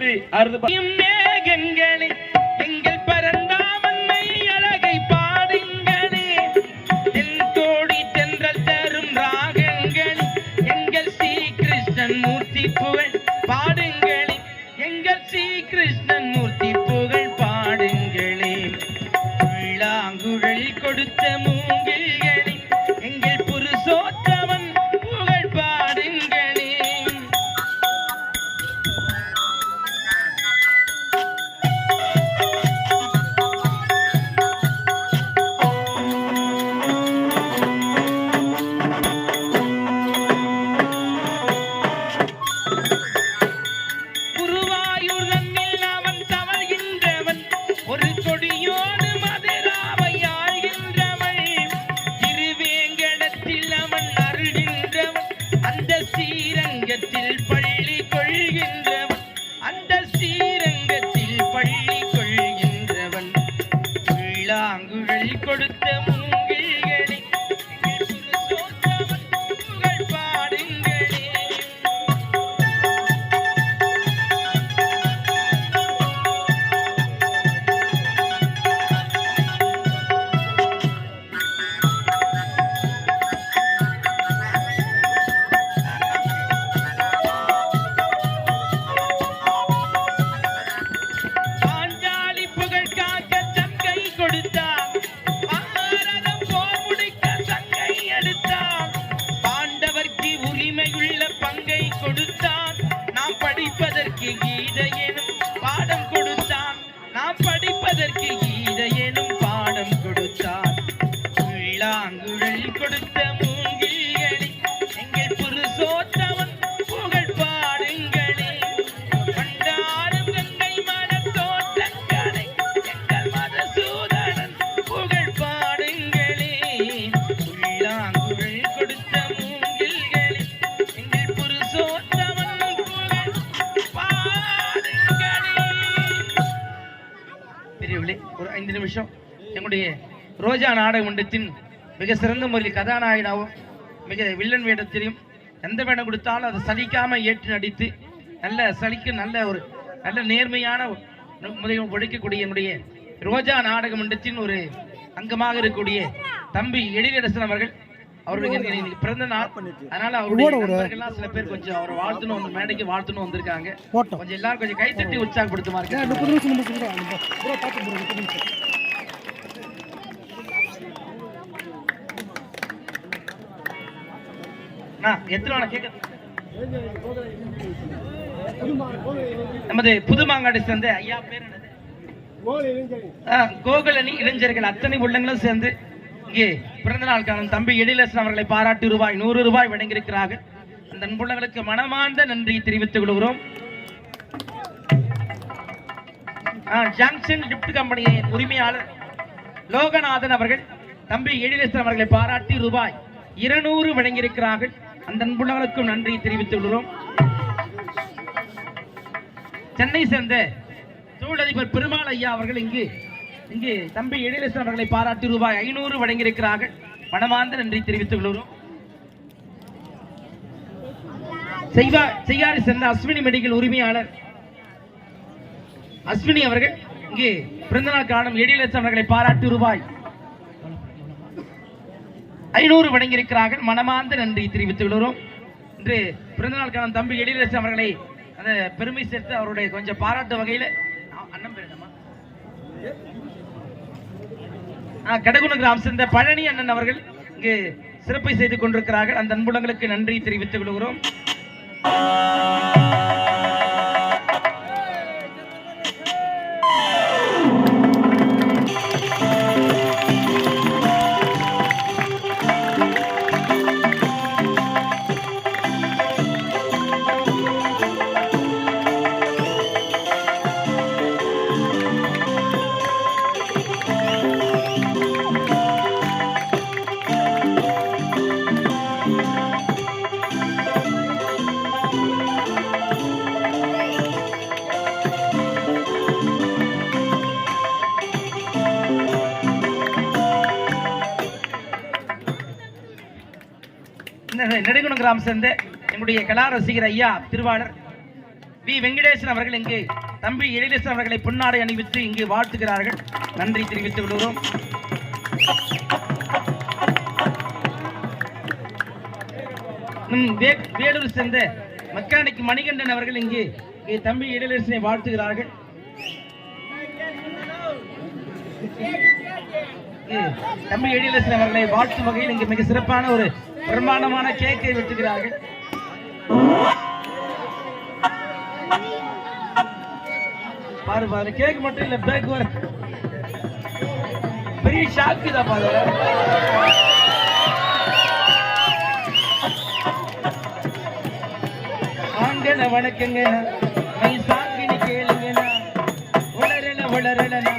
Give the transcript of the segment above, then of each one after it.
நன்றி. அறுது மேகங்களே படிப்பதற்கு கீதை ரோஜா நாடக மன்றத்தின் மிக சிறந்த முறையில் கதாநாயகனாகவும் மிக வில்லன் வேடத்திலையும் எந்த வேடம் கொடுத்தாலும் அதை சலிக்காம ஏற்று நடித்து நல்ல சலிக்க நல்ல ஒரு நல்ல நேர்மையான முறையில் ஒழிக்கக்கூடிய என்னுடைய ரோஜா நாடக மன்றத்தின் ஒரு அங்கமாக இருக்கக்கூடிய தம்பி எழிலரசன் அவர்கள் அவர்களுக்கு இன்னைக்கு இன்னைக்கு பிறந்த நாள். அதனால அவருடைய சில பேர் கொஞ்சம் அவர் வாழ்த்துணும் வந்து மேடைக்கு வாழ்த்துணும் வந்திருக்காங்க. கொஞ்சம் எல்லாரும் கொஞ்சம் கைத்தட்டி உற்சாகப்படுத்துமா இருக்கு எத்தனை கேட்க நமது புதுமாங்காடு சேர்ந்த ஐயா பேர் என்னது? ஆ, இளைஞர்கள். அத்தனை உள்ளங்களும் சேர்ந்து இங்கே பிறந்த நாள் காணும் தம்பி எழிலரசன் அவர்களை பாராட்டி ரூபாய் நூறு ரூபாய் வழங்கியிருக்கிறார்கள். அந்த அன்புள்ளங்களுக்கு மனமார்ந்த நன்றியை தெரிவித்துக் கொள்கிறோம். ஆ, ஜாங்ஷன் லிப்ட் கம்பெனியின் உரிமையாளர் லோகநாதன் அவர்கள் தம்பி எழிலரசன் அவர்களை பாராட்டி ரூபாய் இருநூறு வழங்கியிருக்கிறார்கள். அந்த அன்புள்ளவர்களுக்கும் நன்றி தெரிவித்துக் கொள்கிறோம். சென்னை சேர்ந்த தொழிலதிபர் பெருமாள் ஐயா அவர்கள் இங்கு இங்கு தம்பி எழிலரசன் அவர்களை பாராட்டி ரூபாய் ஐநூறு வழங்கியிருக்கிறார்கள். மனமார்ந்த நன்றி தெரிவித்துக் கொள்கிறோம். செய்வா செய்யாறு சேர்ந்த அஸ்வினி மெடிக்கல் உரிமையாளர் அஸ்வினி அவர்கள் இங்கு பிறந்தநாள் காணும் எழிலரசன் அவர்களை பாராட்டி ரூபாய் ஐநூறு வழங்கியிருக்கிறார்கள் மனமார்ந்த நன்றி தெரிவித்துக் கொள்கிறோம். இன்று பிறந்தநாள் காணும் தம்பி எழிலரசு அவர்களை அந்த பெருமை சேர்த்து அவருடைய கொஞ்சம் பாராட்டு வகையில் அண்ணன் பேருமா கடகுண ஆ, கிராம் சேர்ந்த பழனி அண்ணன் அவர்கள் இங்கு சிறப்பை செய்து கொண்டிருக்கிறார்கள். அந்த அன்புலங்களுக்கு நன்றி தெரிவித்துக் கொள்கிறோம். இந்த சேர்ந்த என்னுடைய கலா ரசிகர் ஐயா திருவாளர் வி. வெங்கடேசன் அவர்கள் இங்கு தம்பி எழிலேசன் அவர்களை பொன்னாடை அணிவித்து இங்கு வாழ்த்துகிறார்கள். நன்றி தெரிவித்து விடுவோம் வேலூர் சேர்ந்த மெக்கானிக் மணிகண்டன் அவர்கள் இங்கு இங்கே தம்பி எழிலேசனை வாழ்த்துகிறார்கள். அவர்களுக்கு தம்பி எழிலரசன் அவர்களை வாழ்த்தும் வகையில் இங்கு மிக சிறப்பான ஒரு பிரமாண்டமான கேக்கை வெட்டுகிறார்கள். பாரு பாரு கேக் மட்டும் இல்ல பேக் வர பெரிய ஷாக்கு தான் பாரு. வாங்கண்ண வணக்கங்க. மை சாங்கினி கேளுங்கண்ணா உளரல உளரலண்ணா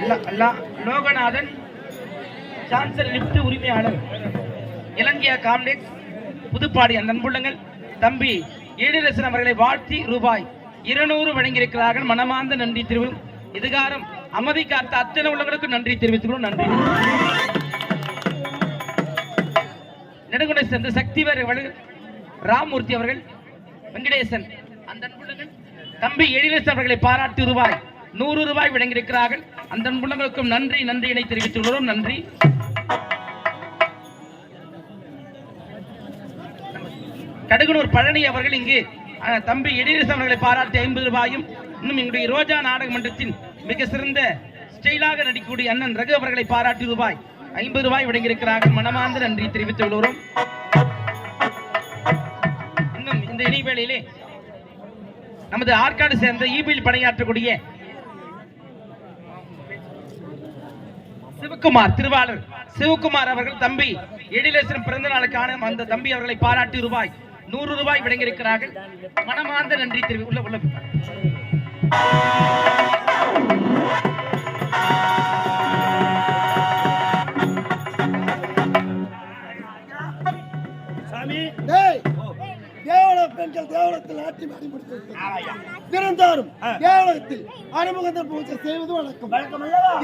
இந்த லோகநாதன் சான்சல் லிப்ட் உரிமையாளர் இலங்கையா காம்ப்ளெக்ஸ் புதுப்பாடி அந்த அன்புள்ளங்கள் தம்பி ஈழரசன் அவர்களை வாழ்த்தி ரூபாய் இருநூறு வழங்கியிருக்கிறார்கள். மனமார்ந்த நன்றி தெரிவிக்கும் இதுகாரம் அமைதி காத்த அத்தனை உள்ளவர்களுக்கு நன்றி தெரிவித்துக்கிறோம் நன்றி. நெடுங்குடை சேர்ந்த சக்தி ராமூர்த்தி அவர்கள் வெங்கடேசன் அந்த அன்புள்ளங்கள் தம்பி எழிலரசன் அவர்களை பாராட்டி ரூபாய் நூறு ரூபாய் வழங்கியிருக்கிறார்கள். அந்த அன்புள்ளங்களுக்கும் நன்றி நன்றியினை தெரிவித்துள்ளோம் நன்றி. கடுகுனூர் பழனி அவர்கள் இங்கு தம்பி எழிலரசன் அவர்களை பாராட்டி ஐம்பது ரூபாயும் இன்னும் எங்களுடைய ரோஜா நாடக மன்றத்தின் மிக சிறந்த ஸ்டைலாக நடிக்கக்கூடிய அண்ணன் ரகு அவர்களை பாராட்டி ரூபாய் ஐம்பது ரூபாய் வழங்கியிருக்கிறார்கள். மனமார்ந்த நன்றி தெரிவித்துள்ளோம் இன்னும் இந்த இடைவேளையிலே நமது ஆற்காடு சேர்ந்த ஈபியில் பணியாற்றக்கூடிய சிவகுமார் திருவாளர். சிவகுமார் அவர்கள் தம்பி எழிலேசன் பிறந்த நாளுக்கான அந்த தம்பி அவர்களை பாராட்டி ரூபாய் நூறு ரூபாய் வழங்கியிருக்கிறார்கள் மனமார்ந்த நன்றி தெரிவி உள்ள உள்ள பெண்கள் தேவலத்தில் ஆட்சி மாறி முடித்து தினந்தோறும் தேவலத்தில் அனுமுகந்த பூஜை செய்வது வழக்கம்.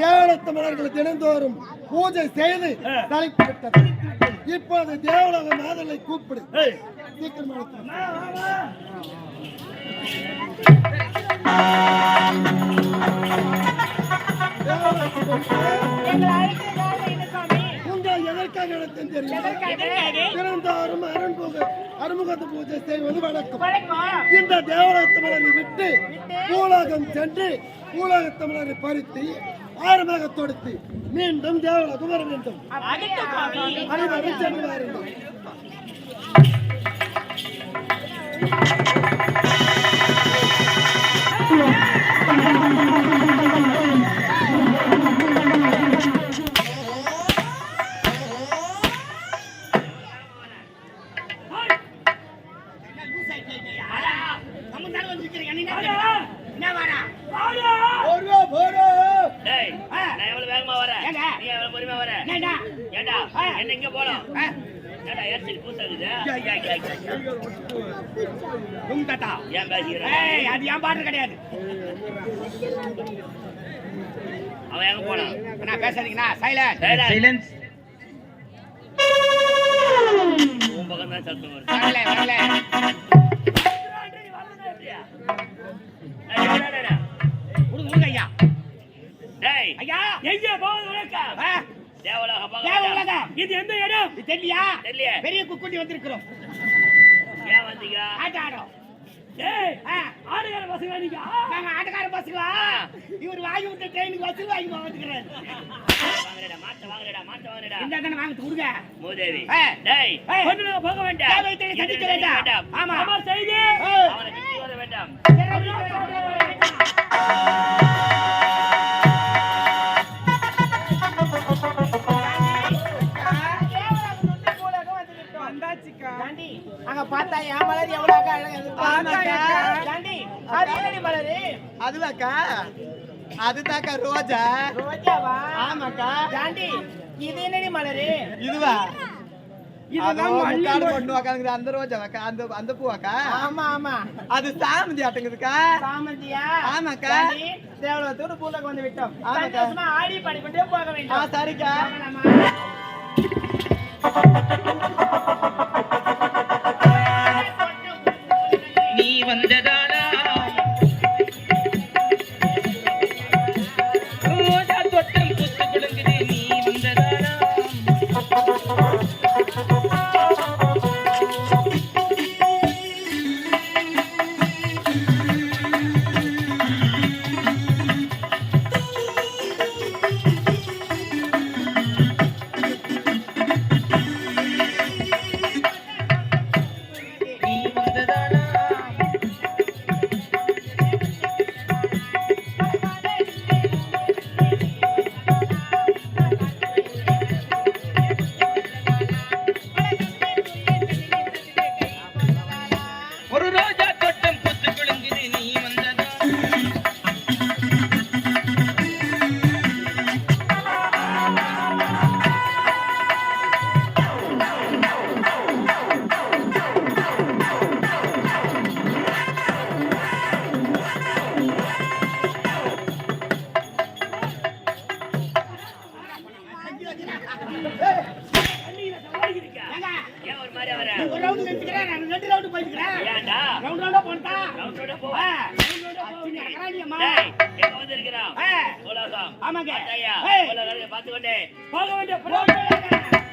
தேவலத்து மலர்களை தினந்தோறும் பூஜை செய்து தலைப்பு விட்டது இப்போது தேவலோக நாதலை கூப்பிடு. சீக்கிரம் எதற்காக நடத்தம் தெரியும்? தினந்தோறும் அருண்பூக அருமுகத்து பூஜை செய்வது வழக்கம் இந்த தேவலோக மலரை விட்டு பூலோகம் சென்று பூலோக தமிழரை பறித்து ஆறுமாக தொடுத்து மீண்டும் தேவலோகம் வர வேண்டும். அனைவரும் சென்று வாருங்கள். டேய், சைலன்ஸ் உன் பக்கம் தான் சத்தம் வருது. அப்படியா? டேய், டேய், டேய், டேய். கொடுங்க கொடுங்க ஐயா டேய், ஐயா எங்கே போகுது உனக்கு? தேவலோக. இது எந்த இடம் தெரியலையா தெரியலையே. பெரிய குக்குண்டி வந்திருக்கிறோம் ஏன் வந்தீங்க ஆட்ட ஆடும் ஆடுகார பசங்க நீங்க நாங்க ஆட்டக்கார பசங்களா ஆ. இவர் வாங்கி விட்ட ட்ரெயினுக்கு வசூல் வாங்கி வாங்குறடா மாட்ட வாங்குறடா மாட்ட வாங்குறடா இந்த தானே வாங்கிட்டு கொடுங்க மூதேவி ஆ. டேய் ஏய். கொண்டு போக வேண்டாம் சந்திக்க. ஆமா. ஆமா செய்தி. அவனை வேண்டாம் பார்த்தா என் மலர் எவ்வளவு அக்கா. அழகா மலரு? அதுவாக்கா. அதுதாக்கா ரோஜா. ரோஜாவா? ஆமாக்கா. தாண்டி, இது என்னடி மலரு? இதுவா? அந்த ரோஜாவாக்கா அந்த அந்த பூவாக்கா? ஆமா ஆமா. அது சாமந்தி ஆட்டுங்குதுக்கா சாமந்தியா? ஆமாக்கா. தாண்டி, தேவலோகத்தோடு பூலோகம் வந்து விட்டோம். சந்தோஷமா ஆடி போக வேண்டும். சரிக்கா. நீ வந்ததானா உலகம் பார்த்து கொண்டே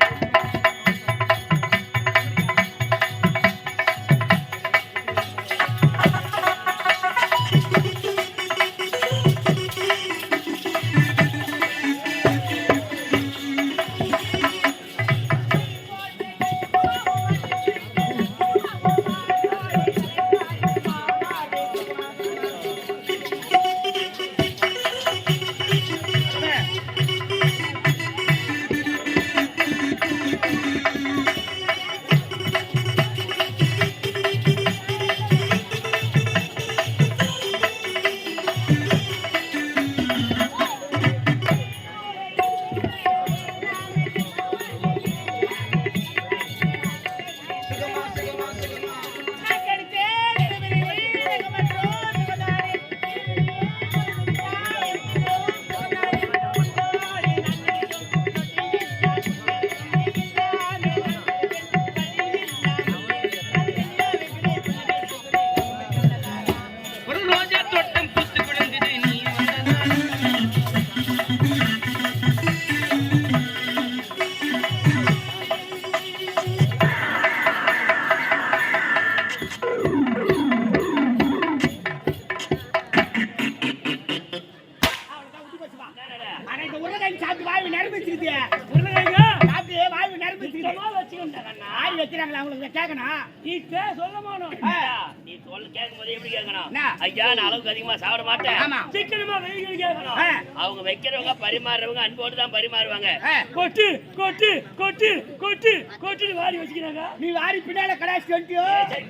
அன்போடு தான் பரிமாறுவாங்க. கொட்டு கொட்டு கொட்டு கொட்டு கொட்டுன்னு வாரி வச்சுக்கிறாங்க. நீ வாரி பின்னால கடாசி வந்துட்டியோ? சரி.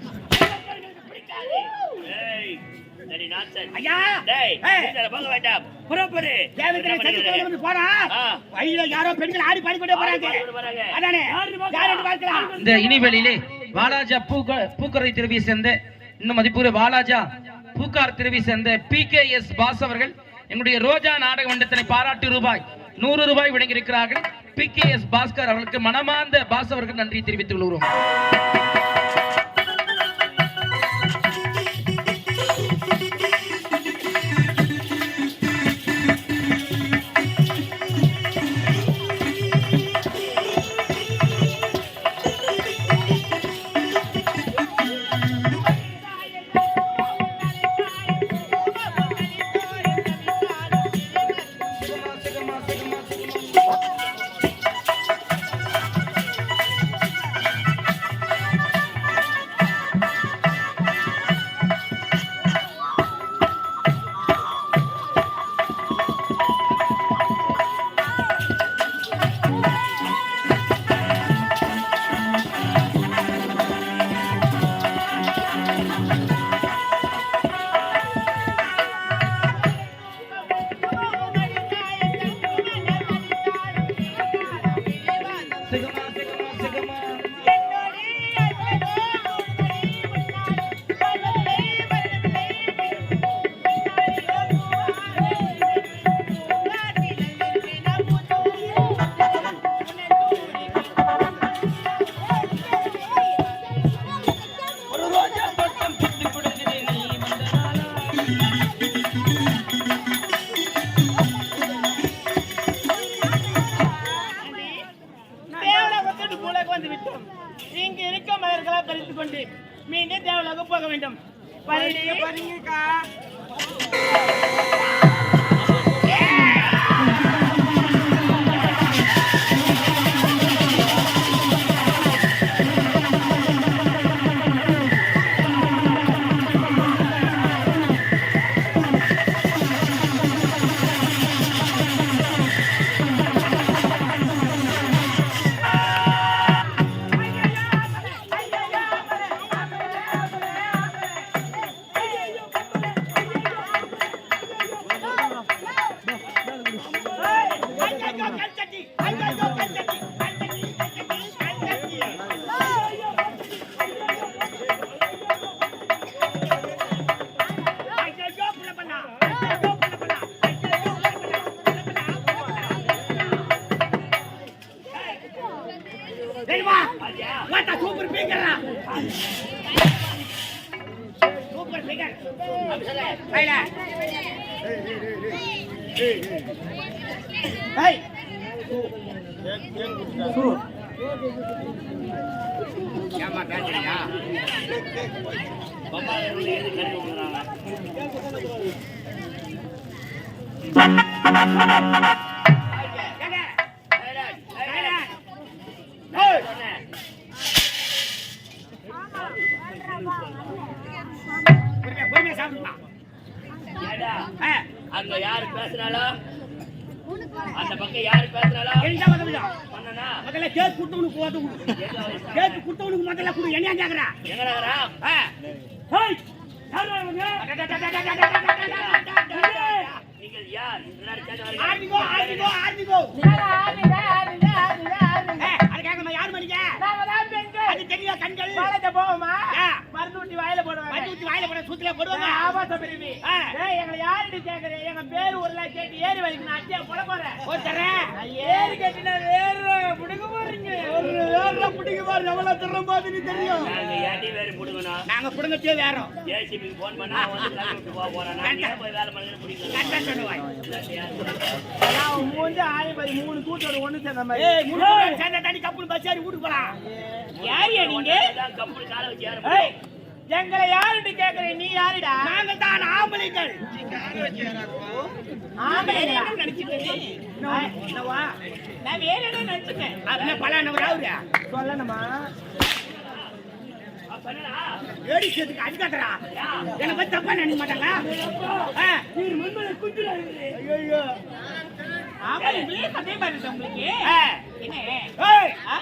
நான்சன் ஐயா! டேய் ஏய். இதுல போக வேண்டாம். புறப்படு. தேவதனை சத்தியத்தோட வந்து போறா ஆ. வழியில யாரோ பெண்கள் ஆடி பாடிக்கொண்டே போறாங்க. ஆடி பாடிக்கொண்டு போறாங்க. அதானே? யாருன்னு பார்க்கலாம்? இந்த இனிவெளியிலே வாலாஜா பூக்க பூக்கரை திருவி சேர்ந்த இன்னும் மதிப்பூர் வாலாஜா பூக்கார் திருவி சேர்ந்த பி கே எஸ் பாஸ் அவர்கள் எங்களுடைய ரோஜா நாடக மன்றத்தினை பாராட்டு ரூபாய். நூறு ரூபாய் வழங்கியிருக்கிறார்கள் பி கே எஸ் பாஸ்கர் அவர்களுக்கு மனமார்ந்த பாஸ் அவர்கள் நன்றி தெரிவித்துக் கொள்கிறோம். அங்க யாரு பேசுறாளோ அந்த பக்கம் யாரு பேசுறாளோ என்ன பண்ணனா முதல்ல கேக் கொடுத்தவனுக்கு போது கொடு கேக் கொடுத்தவனுக்கு முதல்ல கொடு என்ன கேக்குறா ஆ ஹேய் நீங்கள் யார் முன்னாடி கேட்க வரீங்க ஆர்மிகோ ஆர்மிகோ ஆர்மிகோ ஏய் அது கேக்கமா யார் மணிங்க தெரியல கண்கள். ஆ, மருந்து ஊட்டி வாயில போடுவாங்க. மண்ணு ஊத்தி வாயில போட சூத்தில போடுவாங்க. ஆபாச பிரிவி. ஏய் எங்களை யாருன்னு கேக்குறேன் எங்க பேர் ஊர்ல கேட்டு ஏறி வலிக்கு நான் அட்டியா போட போறேன். நான் ஏறி கேட்டுனா வேற புடுங்க போறீங்க ஒரு வேற பாரு எவ்வளவு தெரியும். நாங்க ஏட்டி வேறு புடுங்கணும் நாங்க புடுங்கத்தே வேறோம். ஜேசிபிக்கு போன் பண்ணா அவன் வந்து கழுவி விட்டு போக போறான். நான் ஏன் போய் வேலை பண்ணி பிடிக்கணும் கரெக்டா சொல்லுவாய். நான் மூஞ்சு ஆயி மாதிரி மூணு கூட்டோட ஒண்ணு சேர்ந்த மாதிரி. ஏய் முழு சேர்ந்த தண்ணி கப்புனு பஸ் ஏறி வீட்டுக்கு போலாம். நீங்க? எங்களை யாருன்னு கேக்குறேன் நீ யாருடா? நாங்க தான் ஆம்பளைகள். நான் வேற என்ன நினைச்சுட்டேன் சொல்லணுமா? ஏடி சேர்த்துக்கு அடிக்காதரா எனக்கு பத்தி தப்பா நினைக்க மாட்டாங்க? ஆ, ஆமா அதே மாதிரி உங்களுக்கு.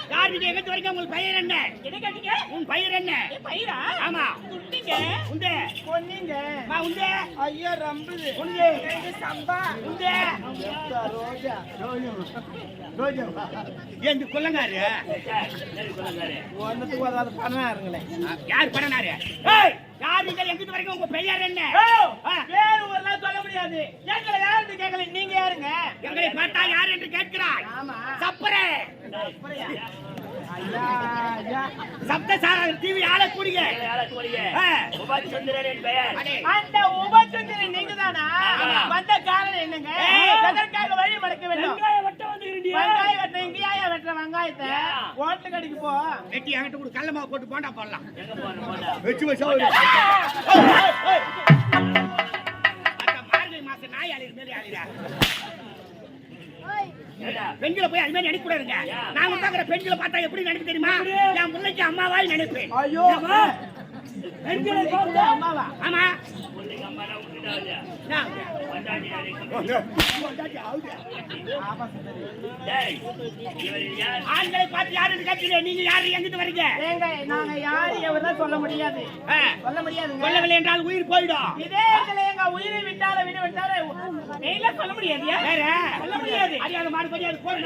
கார்த்திகை எங்கத்து வரைக்கும் உங்களுக்கு பயிர் என்ன? என்ன கேட்டீங்க உன் பயிர் என்ன? பயிரா? ஆமா. குட்டிங்க உண்டு. பொன்னிங்க. மா உண்டு. ஐயா ரம்புது. உண்டு. இது சம்பா. உண்டு. ரோஜா. ரோஜா. ஏன் ஒன்னுக்கு வராது பணம் யார் பண்ணனாரு ஏய் கார்த்திகை எங்கத்து வரைக்கும் உங்க பெயர் என்ன? பேர் ஊர்லாம் சொல்ல முடியாது. எங்களை யாருன்னு கேட்கல நீங்க யாருங்க? எங்களை பார்த்தா யார் என்று கேட்கிறாய்? சப்பரே. அப்படியா? ஐயா ஐயா. சப்த சார டிவி ஆள கூடிய ஆ. சுந்தரன் என் பெயர். அடே, அந்த உபச்சந்திரி நீங்க தானா ஆமா. வந்த காரணம் என்னங்க. எதற்காக வழி மடக்க வேண்டும்? வெங்காயம் வெட்ட இங்கேயா வெட்டுற வெங்காயத்தை? ஓட்டு கடைக்கு போ. வெட்டி என்கிட்ட கூட. கடல மாவு போட்டு போண்டா போடலாம். வச்சு வச்சா மார்கழி மாசம் நாய் அழிற மாதிரி பெண்களை போய் அது மாதிரி நினைக்க கூடாதுங்க நான் உண்டாக்குற பெண்களை பார்த்தா எப்படி நினைக்க தெரியுமா? என் முல்லைக்கு அம்மாவாய் நினைப்பேன். ஐயோ. பெண்களை அம்மாவா? ஆமா. யார் ஆண்களை பார்த்து யாருன்னு கேட்கிறேன் நீங்க யாரு? எங்கிட்டு வரீங்க? ஏங்க நாங்க யாரு? எவரும் சொல்ல முடியாது. சொல்ல என்றால் உயிர் போயிடும். இதே எங்க உயிரை விட்டால விட விட்டால நீங்க சொல்ல முடியாதியா வேற. சொல்ல முடியாது. மாடு போற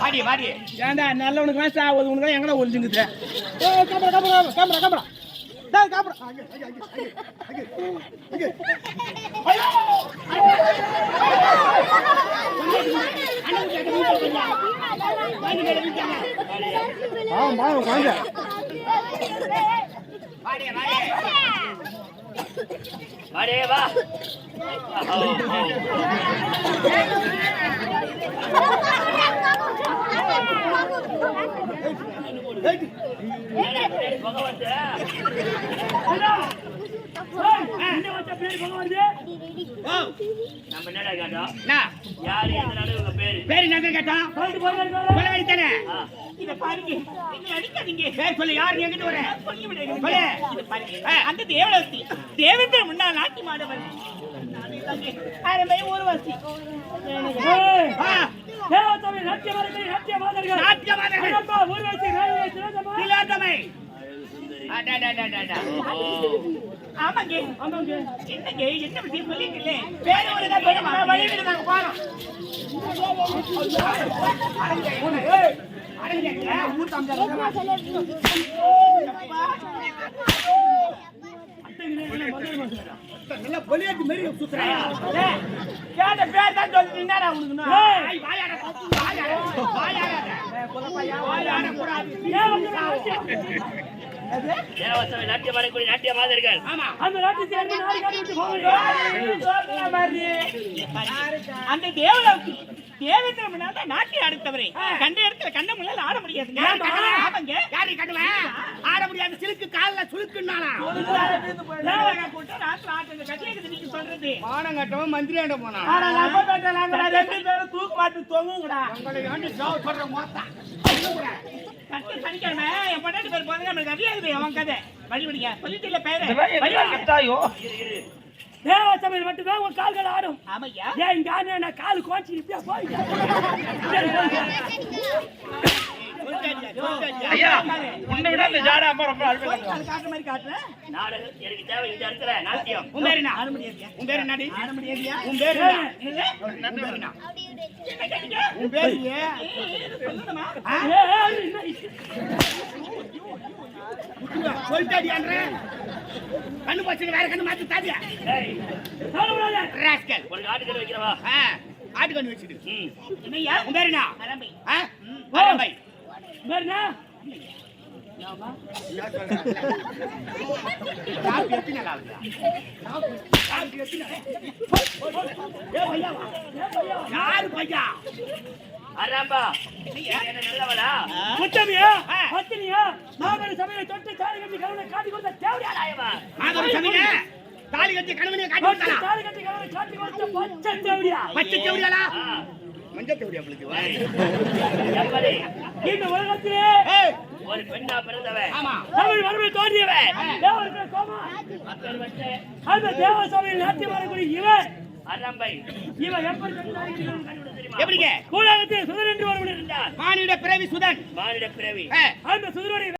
வாடி வாடி. ஏன்டா நல்லவனுக்கு வேணா சாவது உனக்கு எங்கடா ஒளிஞ்சுங்குது ஏய், காம்பரா, காம்பரா, காம்பரா, காம்பரா. டேய், அங்க, அங்க, அங்க, அங்க, அங்க. ஆமா, வாங்க. வாடே வா ஓ, ஓ. புகை வந்து நம்ம என்னடா கேட்டோம்? யாரு நாடு உங்க பேரு பேர் என்ன கேட்டான் கொலவெறி தானே ஆ. இத பாருங்க நீங்க அடிக்காதீங்க பேர் சொல்லு யார் எங்கிட்டு வர சொல்லு இத பாருங்க ஆ, அந்த தேவலோசி தேவேந்திர முன்னாள் நாட்டி மாடவர் அருமை ஊர்வசி ஆ, நாட்டியமாதர்கள் திலோத்தமை அடடடடடா. ஆமாங்க ஆமாங்க. என்னங்க என்ன விஷயம் சொல்லிட்டீங்களே பேர் ஒரு தான் பேர் வழிவிட்டு நாங்க போறோம். அடங்க ஊர் தமிழர் நல்லா பொலியாட்டி மாரி சுத்துறாங்க கேட்ட பேர் தான் சொல்லி என்னடா உனக்கு வாயாட, வாயாட, வாயாட. வாயாட. கூடாது. தேவசமை நாட்டியம் ஆடக்கூடிய நாட்டிய மாதர்கள். அந்த நாடு தான் அடுத்தவரே கண்ட இடத்துல கண்ட முன்னால ஆட முடியாதுங்க ஆமாங்க? யாரு கண்டுவேன் ஆட முடியாது. சிலுக்கு கால்ல சுழுக்குனாலா சொல்றது. மானம் போனா? ஆனா நம்ம பேட்டை நாங்க ரெண்டு பேரும் தூக்கு மாட்டு தொங்குங்கடா. உங்களை சொல்ற மோத்தா? சனிக்கிழமை. என் பொண்டாட்டி பேர் போதுங்க நம்மளுக்கு அதிகாகுது அவன் கதை. வழிபடிங்க சொல்லிட்டு இல்ல பேரு? கட்டாயோ தேவசமையில் மட்டும்தான் உன் கால்கள் ஆடும். ஆமையா ஏன் இங்க ஆடுனா நான் காலு கோச்சி இப்படியா போய்? ஐயா உன்னை விட இந்த ஜாடா அம்மா ரொம்ப அழுவே அது காட்டுற மாதிரி காட்டுறேன் நாடகம் எனக்கு தேவை இந்த இடத்துல நாட்டியம் உன் பேரு? உன் பேரு? சொல்லிட்டாடி. கண்ணு போச்சுன்னு வேற கண்ணு மாத்தி ஏய், ராஸ்கல் உனக்கு ஆட்டுக்கறி வைக்கிறவா ஆட்டுக்கண்ணு வச்சுடு ம் என்னய்யா உன் பேரு என்ன? யாரு பையா அராம்பா என்ன நல்லவளா முத்தமியா பத்தினியா தொட்டு தாலி கட்டி காட்டி கொடுத்த தாலி கட்டி காட்டி தாலி கட்டி காட்டி கொடுத்த பச்சை தேவடியா பச்சை தேவடியாளா மஞ்சள் இந்த உலகத்திலே ஒரு பெண்ணா பிறந்தவன். தமிழ் மரபை தோன்றியவன். அந்த தேவ சபையில் நாட்டியம் வரக்கூடிய இவன். அரம்பை இவன் எப்படி எப்படிங்க? உலகத்தில் சுதரென்று ஒருவன் இருந்தார் மானிட பிறவி சுதன். மானிட பிறவி. அந்த சுதருடைய